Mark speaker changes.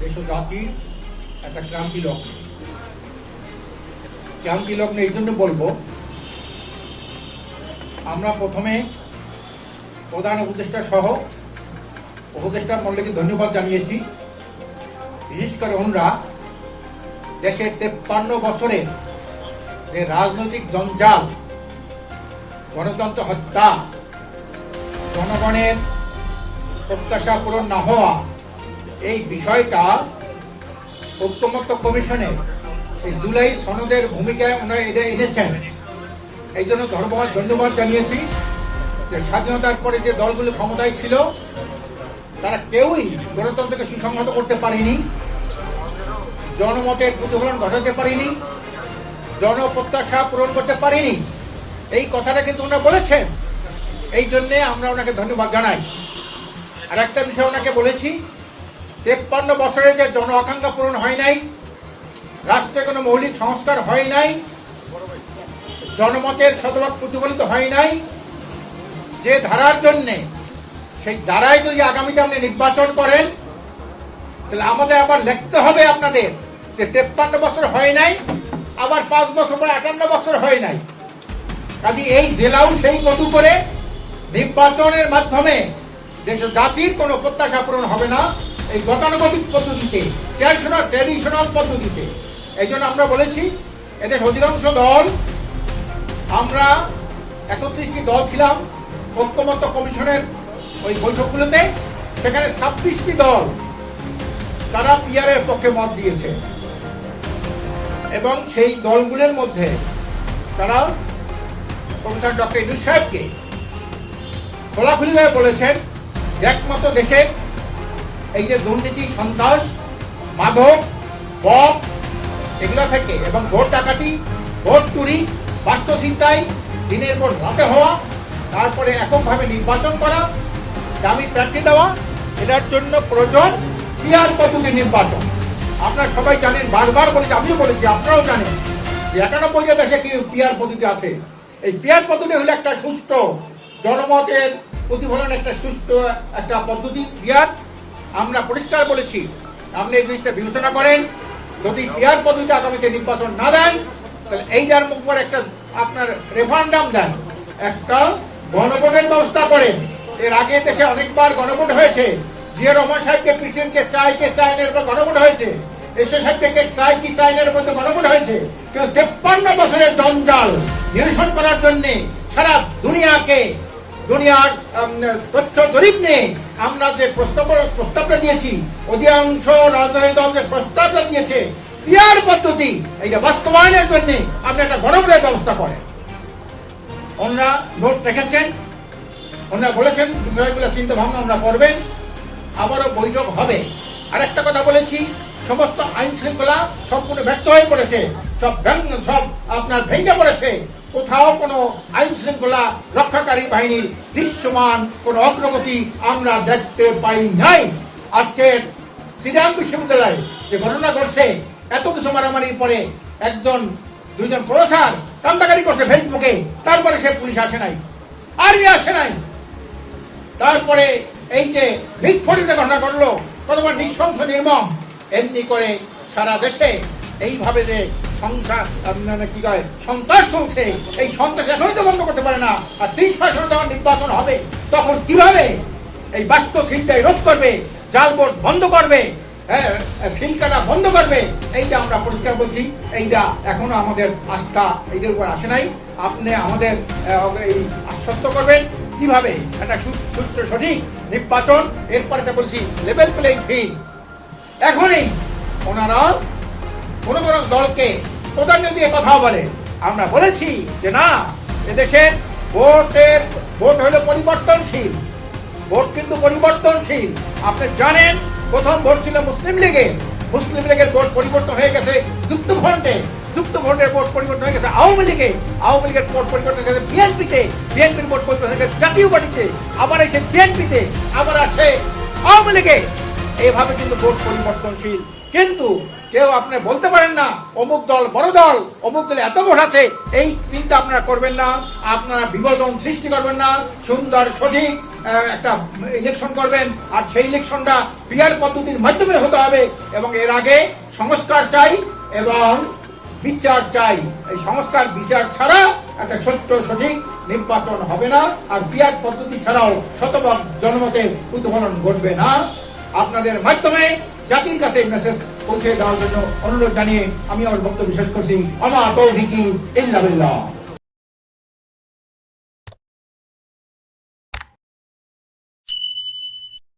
Speaker 1: দেশ ও জাতির একটা ক্রান্তি লগ্ন। ক্রান্তি লগ্ন এই জন্য বলব, আমরা প্রথমে প্রধান উপদেষ্টা সহ উপদেষ্টা মল্লিকে ধন্যবাদ জানিয়েছি। বিশেষ করে ওনরা দেশের তেপ্পান্ন বছরে যে রাজনৈতিক জঞ্জাল, গণতন্ত্র হত্যা, জনগণের প্রত্যাশা পূরণ না হওয়া এই বিষয়টা ঐক্যমত্য কমিশনে এই জুলাই সনদের ভূমিকায় ওনারা এটা এনেছেন। এই জন্য ধন্যবাদ ধন্যবাদ জানিয়েছি যে স্বাধীনতার পরে যে দলগুলো ক্ষমতায় ছিল, তারা কেউই গণতন্ত্রকে সুসংহত করতে পারেনি, জনমতের প্রতিফলন ঘটাতে পারেনি, জনপ্রত্যাশা পূরণ করতে পারেনি। এই কথাটা কিন্তু ওনারা বলেছেন। এই জন্যে আমরা ওনাকে ধন্যবাদ জানাই। আর একটা বিষয় ওনাকে বলেছি তেপ্পান্ন বছরে যে জন আকাঙ্ক্ষা পূরণ হয় নাই, রাষ্ট্রে কোনো মৌলিক সংস্কার হয় নাই, জনমতের শতভাগ প্রতিফলিত হয় নাই, যে ধারার জন্যে, সেই ধারায় যদি আগামীতে আপনি নির্বাচন করেন, তাহলে আমাদের আবার লিখতে হবে আপনাদের যে তেপ্পান্ন বছর হয় নাই, আবার পাঁচ বছর পরে আটান্ন বছর হয় নাই। কাজে এই জেলাও সেই মতো করে নির্বাচনের মাধ্যমে দেশ জাতির কোনো প্রত্যাশা পূরণ হবে না। এই গতানুগতিক পদ্ধতিতে ট্র্যাডিশনাল ট্র্যাডিশনাল পদ্ধতিতে। এই জন্য আমরা বলেছি এদের অধিকাংশ দল, আমরা একত্রিশটি দল ছিলাম, ঐক্যমত্য কমিশনের ওই বৈঠকগুলোতে। সেখানে ছাব্বিশটি দল, তারা পিয়ারের পক্ষে মত দিয়েছে। এবং সেই দলগুলোর মধ্যে তারা প্রফেসর ডক্টর ইদুস সাহেবকে খোলাখুলিভাবে বলেছেন, একমাত্র দেশে এই যে দুর্নীতি, সন্ত্রাস, মাদক পপ এগুলো থেকে এবং ভোট ডাকাতি, ভোট চুরি বাস্তুচিন্তায় দিনের পর রাতে হওয়া, তারপরে এককভাবে নির্বাচন করা, দামি প্রার্থী দেওয়া, এটার জন্য প্রয়োজন পিয়ার পদ্ধতি নির্বাচন। আপনারা সবাই জানেন, বারবার বলেছি, আমিও বলেছি, আপনারাও জানেন যে একানব্বইটা দেশে কি পিয়ার পদ্ধতি আছে। এই পিয়ার পদ্ধতি হলো একটা সুস্থ জনমতের প্রতিফলন, একটা সুস্থ একটা পদ্ধতি পিয়ার আমরা পরিষ্কার বলেছি, আপনি এই জিনিসটা বিবেচনা করেন, যদি পিয়ার পদ্ধতিতে আগামীতে নির্বাচন না দেন, তাহলে এইটার উপর একটা আপনার রেফারেন্ডাম দেন। একটা গণভোটের ব্যবস্থা করেন। এর আগে দেশে অনেকবার গণভোট হয়েছে। জিয়া রহমান সাহেবকে প্রেসিডেন্টকে চাই কে চাই এর উপর গণভোট হয়েছে। এসে সাহেবকে চাই কি চাই এর উপর গণভোট হয়েছে। কিন্তু তেপ্পান্ন বছরের জঞ্জাল নিরসন করার জন্য সারা দুনিয়াকে দুনিয়ার তথ্য জরিপ নিয়ে আমরা যে প্রস্তাব প্রস্তাবটা দিয়েছি, অধিকাংশ রাজনৈতিক দল যে প্রস্তাবটা দিয়েছে পিয়ার পদ্ধতি, এইটা বাস্তবায়নের জন্য আপনি একটা গণভোটের ব্যবস্থা করেন। ওনারা নোট রেখেছেন, ওনারা বলেছেন বিষয়গুলো চিন্তা ভাবনা আমরা করবেন, আবারও বৈঠক হবে। আর একটা কথা বলেছি, সমস্ত আইন শৃঙ্খলা সম্পূর্ণ ব্যর্থ হয়ে পড়েছে, সব সব আপনার ভেঙে পড়েছে। কোথাও কোনো আইন শৃঙ্খলা রক্ষাকারী বাহিনীর দৃশ্যমান কোনো অগ্রগতি আমরা দেখতে পাই নাই। আজকের শ্রীরাম বিশ্ববিদ্যালয়ে যে ঘটনা ঘটছে, এত কিছু মারামারির পরে একজন, দুইজন প্রফেসর কান্দাকারি করছে ফেসবুকে, তারপরে সে পুলিশ আসে নাই আর্মি আসে নাই। তারপরে এই যে ভিটফড়িতে ঘটনা ঘটলো কতবার নৃশংস নির্মম, এমনি করে সারা দেশে এইভাবে যে সংসার মানে কি কয় সন্ত্রাস চলছে। এই সন্ত্রাস এখনই তো বন্ধ করতে পারে না। আর তিন ছয় সনে যখন নির্বাচন হবে। তখন কীভাবে এই বাস্তব চিন্তায় রোধ করবে জাল ভোট বন্ধ করবে হ্যাঁ সিলকাটা বন্ধ করবে? এইটা আমরা পরিষ্কার বলছি। এইটা এখনও আমাদের আস্থা এইটার উপর আসে নাই। আপনি আমাদের এই আশ্বস্ত করবেন। কীভাবে? একটা সু- সুষ্ঠু, সঠিক নির্বাচন। এরপর বলছি, লেভেল প্লেইং ফিল্ড। এখনই ওনারা কোনো কোনো দলকে প্রাধান্য দিয়ে কথা বলে। আমরা বলেছি যে না এদেশে ভোটের, ভোট হলো পরিবর্তনশীল। ভোট কিন্তু পরিবর্তনশীল। আপনি জানেন, প্রথম ভোট ছিল মুসলিম লীগের মুসলিম লীগের ভোট পরিবর্তন হয়ে গেছে যুক্ত ভোটে যুক্ত ভোটের ভোট পরিবর্তন হয়ে গেছে আওয়ামী লীগে। আওয়ামী লীগের ভোট পরিবর্তন হয়ে গেছে বিএনপিতে। বিএনপির ভোট পরিবর্তন হয়ে গেছে জাতীয় পার্টিতে। আবার এসে বিএনপিতে। আবার আসে আওয়ামী লীগে। এইভাবে কিন্তু ভোট পরিবর্তনশীল। কিন্তু কেউ আপনি বলতে পারেন না, অমুক দল বড় দল, অমুক দলে এত ভোট আছে, এই চিন্তা আপনারা করবেন না, আপনারা বিভাজন সৃষ্টি করবেন না, সুন্দর, সঠিক একটা ইলেকশন করবেন, আর সেই ইলেকশনটা ক্লিয়ার পদ্ধতির মাধ্যমে হতে হবে, এবং এর আগে সংস্কার চাই, এবং বিচার চাই। এই সংস্কার, বিচার ছাড়া একটা সুষ্ঠু, সঠিক নির্বাচন হবে না, আর বিয়ার পদ্ধতি ছাড়াও শতভাগ জনমতের প্রতিফলন ঘটবে না। আপনাদের মাধ্যমে জাতির কাছে মেসেজ পৌঁছে দেওয়ার জন্য অনুরোধ জানিয়ে আমি আমার বক্তব্য শেষ করছি। আমার তৌফিকি ইল্লা বিল্লাহ।